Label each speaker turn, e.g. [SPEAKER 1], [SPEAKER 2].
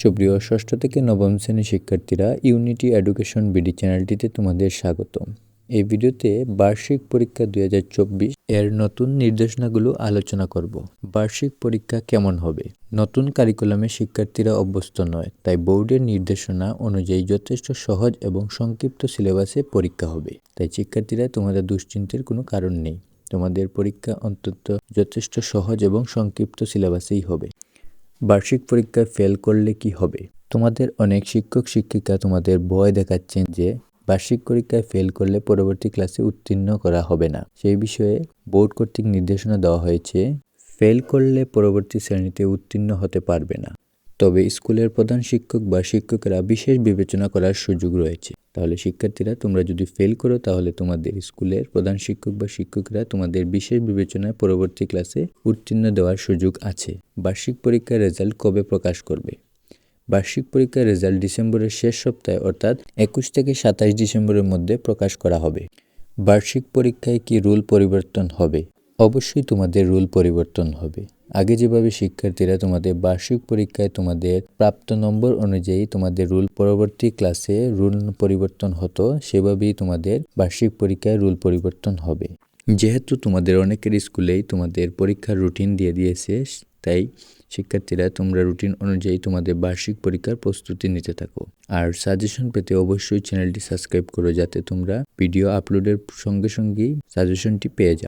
[SPEAKER 1] সুপ্রিয় ষষ্ঠ থেকে নবম শ্রেণির শিক্ষার্থীরা ইউনিটি এডুকেশন বিডি চ্যানেলটিতে তোমাদের স্বাগত এই ভিডিওতে বার্ষিক পরীক্ষা দুই হাজার চব্বিশ এর নতুন নির্দেশনাগুলো আলোচনা করব। বার্ষিক পরীক্ষা কেমন হবে? নতুন কারিকুলামে শিক্ষার্থীরা অভ্যস্ত নয়, তাই বোর্ডের নির্দেশনা অনুযায়ী যথেষ্ট সহজ এবং সংক্ষিপ্ত সিলেবাসে পরীক্ষা হবে। তাই শিক্ষার্থীরা তোমাদের দুশ্চিন্তার কোনো কারণ নেই। তোমাদের পরীক্ষা অন্তত যথেষ্ট সহজ এবং সংক্ষিপ্ত সিলেবাসেই হবে। বার্ষিক পরীক্ষায় ফেল করলে কি হবে? তোমাদের অনেক শিক্ষক, শিক্ষিকা তোমাদের ভয় দেখাচ্ছেন যে বার্ষিক পরীক্ষায় ফেল করলে পরবর্তী ক্লাসে উত্তীর্ণ করা হবে না। সেই বিষয়ে বোর্ড কর্তৃক নির্দেশনা দেওয়া হয়েছে ফেল করলে পরবর্তী শ্রেণীতে উত্তীর্ণ হতে পারবে না। তবে স্কুলের প্রধান শিক্ষক বা শিক্ষকেরা বিশেষ বিবেচনা করার সুযোগ রয়েছে। তাহলে শিক্ষার্থীরা, তোমরা যদি ফেল করো, তাহলে তোমাদের স্কুলের প্রধান শিক্ষক বা শিক্ষকরা তোমাদের বিশেষ বিবেচনায় পরবর্তী ক্লাসে উত্তীর্ণ দেওয়ার সুযোগ আছে। বার্ষিক পরীক্ষার রেজাল্ট কবে প্রকাশ করবে? বার্ষিক পরীক্ষার রেজাল্ট ডিসেম্বরের শেষ সপ্তাহে, অর্থাৎ একুশ থেকে সাতাশ ডিসেম্বরের মধ্যে প্রকাশ করা হবে। বার্ষিক পরীক্ষায় কি রুল পরিবর্তন হবে? অবশ্যই তোমাদের রুল পরিবর্তন হবে। আগে যেভাবে শিক্ষার্থীরা তোমাদের বার্ষিক পরীক্ষায় তোমাদের প্রাপ্ত নম্বর অনুযায়ী তোমাদের রুল পরবর্তী ক্লাসে রুল পরিবর্তন হতো, সেভাবেই তোমাদের বার্ষিক পরীক্ষায় রুল পরিবর্তন হবে। যেহেতু তোমাদের অনেকের স্কুলেই তোমাদের পরীক্ষার রুটিন দিয়ে দিয়েছে, তাই শিক্ষার্থীরা তোমরা রুটিন অনুযায়ী তোমাদের বার্ষিক পরীক্ষার প্রস্তুতি নিতে থাকো। আর সাজেশন পেতে অবশ্যই চ্যানেলটি সাবস্ক্রাইব করো, যাতে তোমরা ভিডিও আপলোডের সঙ্গে সঙ্গেই সাজেশনটি পেয়ে যাও।